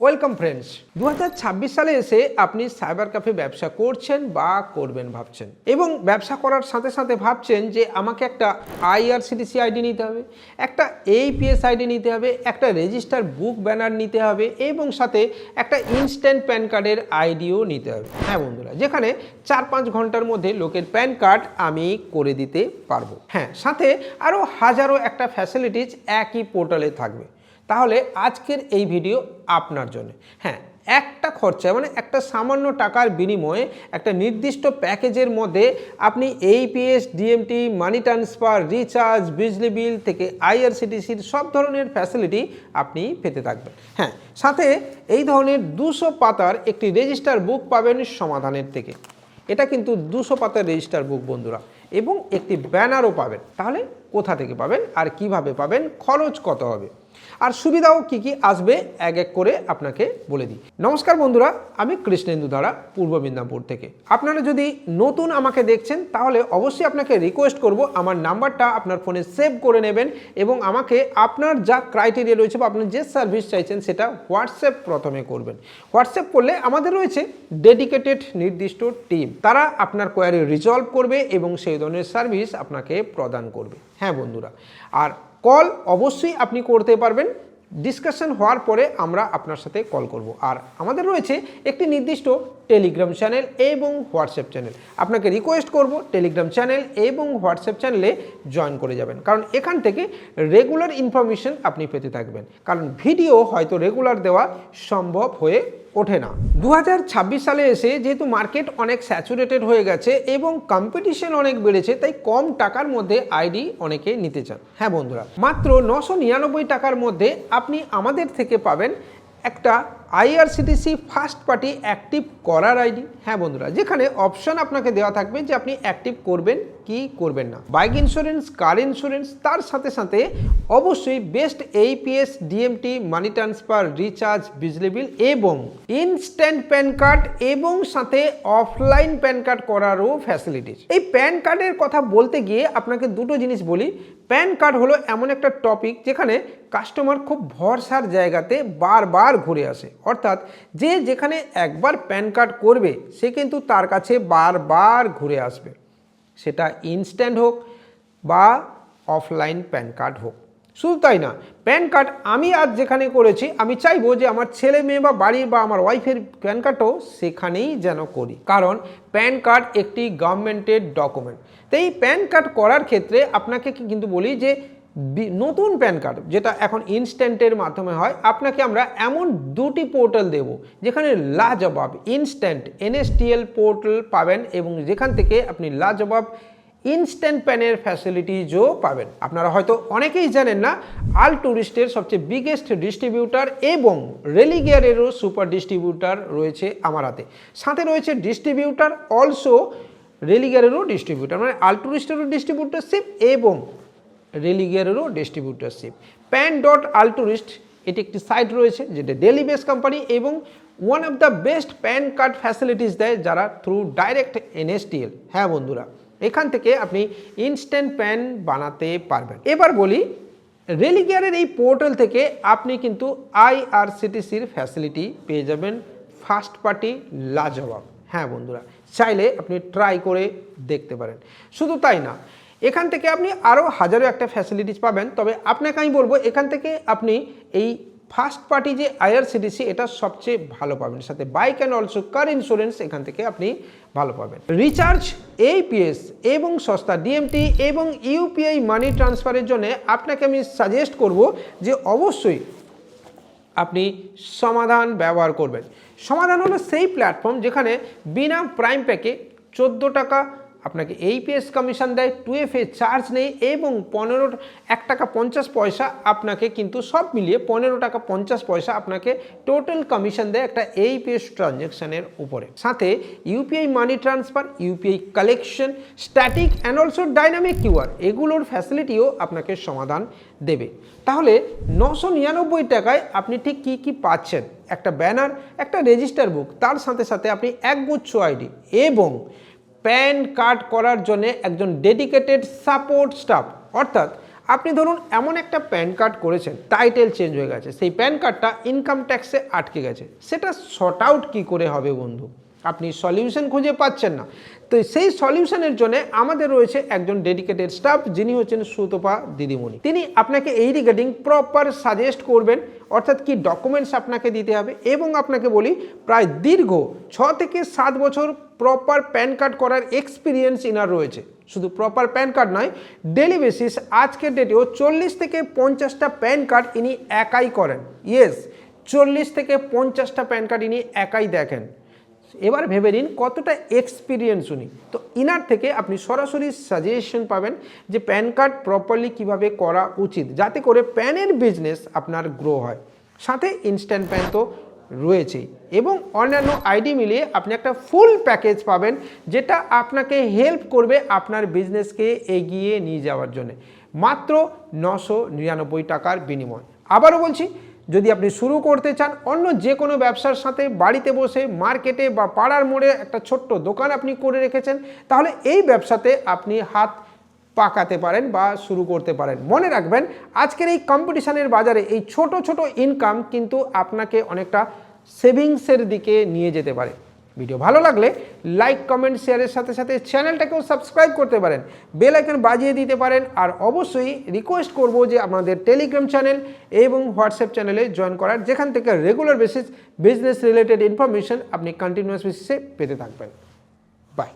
Welcome friends দু হাজার ছাব্বিশ সালে এসে আপনি সাইবার ক্যাফে ব্যবসা করছেন বা করবেন ভাবছেন। এবং ব্যবসা করার সাথে সাথে ভাবছেন যে আমাকে একটা আইআরসিটিসি আইডি নিতে হবে, একটা এইপিএস আইডি নিতে হবে, একটা রেজিস্টার বুক ব্যানার নিতে হবে, এবং সাথে একটা ইনস্ট্যান্ট প্যান কার্ডের আইডিও নিতে হবে। হ্যাঁ বন্ধুরা, যেখানে চার পাঁচ ঘণ্টার মধ্যে লোকের প্যান কার্ড আমি করে দিতে পারব। হ্যাঁ সাথে আরও হাজারো একটা ফ্যাসিলিটিস একই পোর্টালে থাকবে। তাহলে আজকের এই ভিডিও আপনার জন্য। হ্যাঁ একটা খরচা মানে একটা সামান্য টাকার বিনিময়ে একটা নির্দিষ্ট প্যাকেজের মধ্যে আপনি AEPS DMT money transfer recharge বিজলি বিল থেকে আইআরসিটিসির সব ধরনের ফ্যাসিলিটি আপনি পেতে থাকবেন। হ্যাঁ সাথে এই ধরনের দুশো পাতার একটি রেজিস্টার বুক পাবেন সমাধানের থেকে। এটা কিন্তু দুশো পাতার রেজিস্টার বুক বন্ধুরা, এবং একটি ব্যানারও পাবেন। তাহলে কোথা থেকে পাবেন আর কীভাবে পাবেন, খরচ কত হবে? আর সুবিধাও কি কি আসবে এক এক করে আপনাকে বলে দিই। নমস্কার বন্ধুরা, আমি কৃষ্ণেন্দু দ্বারা, পূর্ব মেদিনীপুর থেকে। আপনারা যদি নতুন আমাকে দেখছেন, তাহলে অবশ্যই আপনাকে রিকোয়েস্ট করব, আমার নাম্বারটা আপনার ফোনে সেভ করে নেবেন এবং আমাকে আপনার যা ক্রাইটেরিয়া রয়েছে বা আপনি যে সার্ভিস চাইছেন, সেটা হোয়াটসঅ্যাপ প্রথমে করবেন। হোয়াটসঅ্যাপ করলে আমাদের রয়েছে ডেডিকেটেড নির্দিষ্ট টিম তারা আপনার কোয়ারি রিজলভ করবে এবং সেই ধরনের সার্ভিস আপনাকে প্রদান করবে। হ্যাঁ বন্ধুরা, আর কল অবশ্যই আপনি করতে পারবেন। ডিসকাশন হওয়ার পরে আমরা আপনার সাথে কল করব। আর আমাদের রয়েছে একটি নির্দিষ্ট টেলিগ্রাম চ্যানেল এবং হোয়াটসঅ্যাপ চ্যানেল। আপনাকে রিকোয়েস্ট করব টেলিগ্রাম চ্যানেল এবং হোয়াটসঅ্যাপ চ্যানেলে জয়েন করে যাবেন। কারণ এখান থেকে রেগুলার ইনফরমেশন আপনি পেতে থাকবেন। কারণ ভিডিও হয়তো রেগুলার দেওয়া সম্ভব হয়ে ওঠে না। দু হাজার ছাব্বিশ সালে এসে যেহেতু মার্কেট অনেক স্যাচুরেটেড হয়ে গেছে এবং কম্পিটিশন অনেক বেড়েছে, তাই কম টাকার মধ্যে আইডি অনেকে নিতে চান। হ্যাঁ বন্ধুরা, মাত্র নশো টাকার মধ্যে আপনি আমাদের থেকে পাবেন একটা আইআরসিটিসি ফার্স্ট পার্টি অ্যাক্টিভ করার আইডি। হ্যাঁ বন্ধুরা, যেখানে অপশন আপনাকে দেওয়া থাকবে যে আপনি অ্যাক্টিভ করবেন কি করবেন না। বাইক ইন্স্যুরেন্স, কার ইন্স্যুরেন্স, তার সাথে সাথে অবশ্যই best AEPS DMT money transfer, recharge, বিজলি বিল এবং ইনস্ট্যান্ট প্যান কার্ড এবং সাথে অফলাইন প্যান কার্ড করারও ফ্যাসিলিটিস। এই প্যান কার্ডের কথা বলতে গিয়ে আপনাকে দুটো জিনিস বলি। প্যান কার্ড হলো এমন একটা টপিক যেখানে কাস্টমার খুব ভরসার জায়গাতে বারবার ঘুরে আসে। অর্থাৎ যে যেখানে একবার প্যান কার্ড করবে, সে কিন্তু তার কাছে বারবার ঘুরে আসবে। সেটা ইনস্ট্যান্ট হোক বা অফলাইন প্যান কার্ড হোক। শুধু তাই না, প্যান কার্ড আমি আজ যেখানে করেছি, আমি চাইব যে আমার ছেলে মেয়ে বা বাড়ির বা আমার ওয়াইফের প্যান কার্ডও সেখানেই যেন করি। কারণ প্যান কার্ড একটি গভর্নমেন্টের ডকুমেন্ট তো এই প্যান কার্ড করার ক্ষেত্রে আপনাকে কিন্তু বলি যে নতুন প্যান কার্ড, যেটা এখন ইনস্ট্যান্টের মাধ্যমে হয়, আপনাকে আমরা এমন দুটি পোর্টাল দেব, যেখানে লাজবাব ইনস্ট্যান্ট এনএসটিএল পোর্টাল পাবেন এবং যেখান থেকে আপনি লাজবাব ইনস্ট্যান্ট প্যানের ফ্যাসিলিটিজও পাবেন। আপনারা হয়তো অনেকেই জানেন না আল ট্যুরিস্টের সবচেয়ে বিগেস্ট ডিস্ট্রিবিউটার এবং রেলিগিয়ারেরও সুপার ডিস্ট্রিবিউটার রয়েছে আমার হাতে। সাথে রয়েছে ডিস্ট্রিবিউটার অলসো রেলিগিয়ারেরও ডিস্ট্রিবিউটার মানে আল ট্যুরিস্টেরও ডিস্ট্রিবিউটারশিপ এবং রেলিগিয়ারেরও ডিস্ট্রিবিউটারশিপ প্যান ডট আলটুরিস্ট এটি একটি সাইট রয়েছে যেটা ডেলি বেস কোম্পানি এবং one of the best PAN card facilities দেয় যারা থ্রু ডাইরেক্ট এনএসটিএল হ্যাঁ বন্ধুরা, এখান থেকে আপনি ইনস্ট্যান্ট প্যান বানাতে পারবেন। এবার বলি, রেলিগিয়ারের এই পোর্টাল থেকে আপনি কিন্তু আইআরসিটিসির ফ্যাসিলিটি পেয়ে যাবেন ফার্স্ট পার্টি লাজবাব। হ্যাঁ বন্ধুরা, চাইলে আপনি ট্রাই করে দেখতে পারেন। শুধু তাই না এখান থেকে আপনি আরও হাজারো একটা ফ্যাসিলিটিস পাবেন। তবে আপনাকে আমি বলব, এখান থেকে আপনি এই ফার্স্ট পার্টি যে আইআরসিটিসি এটা সবচেয়ে ভালো পাবেন। সাথে bike and also car insurance এখান থেকে আপনি ভালো পাবেন। রিচার্জ এইপিএস এবং সস্তা ডিএমটি এবং ইউপিআই মানি ট্রান্সফারের জন্য আপনাকে আমি সাজেস্ট করব যে অবশ্যই আপনি সমাধান ব্যবহার করবেন। সমাধান হলো সেই প্ল্যাটফর্ম যেখানে বিনা প্রাইম প্যাকে চোদ্দ টাকা আপনাকে এইপিএস কমিশন দেয় টু এফ এ চার্জ নেই এবং পনেরো, এক টাকা পঞ্চাশ পয়সা আপনাকে কিন্তু সব মিলিয়ে পনেরো টাকা পঞ্চাশ পয়সা আপনাকে টোটাল কমিশন দেয় একটা এইপিএস ট্রানজ্যাকশানের উপরে। সাথে UPI money transfer UPI collection static and also dynamic QR এগুলোর ফ্যাসিলিটিও আপনাকে সমাধান দেবে। তাহলে নশো নিরানব্বই টাকায় আপনি ঠিক কী কী পাচ্ছেন? একটা ব্যানার, একটা রেজিস্টার বুক তার সাথে সাথে আপনি একগুচ্ছ আইডি এবং প্যান কার্ড করার জন্য একজন ডেডিকেটেড সাপোর্ট স্টাফ। অর্থাৎ আপনি ধরুন এমন একটা প্যান কার্ড করেছেন, টাইটেল চেঞ্জ হয়ে গেছে, সেই প্যান কার্ডটা ইনকাম ট্যাক্সে আটকে গেছে। সেটা শর্ট আউট কী করে হবে বন্ধু? আপনি সলিউশন খুঁজে পাচ্ছেন না। তো সেই সলিউশনের জন্য আমাদের রয়েছে একজন ডেডিকেটেড স্টাফ, যিনি হচ্ছেন সুতপা দিদিমণি। তিনি আপনাকে এই রিগার্ডিং প্রপার সাজেস্ট করবেন, অর্থাৎ কি ডকুমেন্টস আপনাকে দিতে হবে, এবং আপনাকে বলি, প্রায় দীর্ঘ ছ থেকে সাত বছর প্রপার প্যান কার্ড করার এক্সপিরিয়েন্স ইনার রয়েছে। শুধু প্রপার প্যান কার্ড নয় ডেলি বেসিস আজকের ডেটেও চল্লিশ থেকে পঞ্চাশটা প্যান কার্ড ইনি একাই করেন। ইয়েস চল্লিশ থেকে পঞ্চাশটা প্যান কার্ড ইনি একাই দেখেন। এবার ভেবে নিন কতটা এক্সপিরিয়েন্স উনি। তো ইনার থেকে আপনি সরাসরি সাজেশন পাবেন যে প্যান কার্ড প্রপারলি কীভাবে করা উচিত, যাতে করে প্যানের বিজনেস আপনার গ্রো হয়। সাথে ইনস্ট্যান্ট প্যান তো রয়েছেই এবং অন্যান্য আইডি মিলিয়ে আপনি একটা ফুল প্যাকেজ পাবেন, যেটা আপনাকে হেল্প করবে আপনার বিজনেসকে এগিয়ে নিয়ে যাওয়ার জন্য। মাত্র নশো নিরানব্বই টাকার বিনিময়। আবারও বলছি, যদি আপনি শুরু করতে চান, অন্য যে কোনো ব্যবসার সাথে বাড়িতে বসে, মার্কেটে বা পাড়ার মোড়ে একটা ছোট্ট দোকান আপনি করে রেখেছেন, তাহলে এই ব্যবসাতে আপনি হাত পাকাতে পারেন বা শুরু করতে পারেন। মনে রাখবেন, আজকের এই কম্পিটিশানের বাজারে এই ছোট ছোট ইনকাম কিন্তু আপনাকে অনেকটা সেভিংসের দিকে নিয়ে যেতে পারে। ভিডিও ভালো লাগলে লাইক কমেন্ট শেয়ারের সাথে সাথে চ্যানেলটাকেও সাবস্ক্রাইব করতে পারেন। বেল আইকন বাজিয়ে দিতে পারেন আর অবশ্যই রিকোয়েস্ট করব যে আমাদের টেলিগ্রাম চ্যানেল এবং হোয়াটসঅ্যাপ চ্যানেলে জয়েন করার, যেখান থেকে regular basis business related information আপনি কন্টিনিউয়াস বেসিসে পেতে থাকবেন। বাই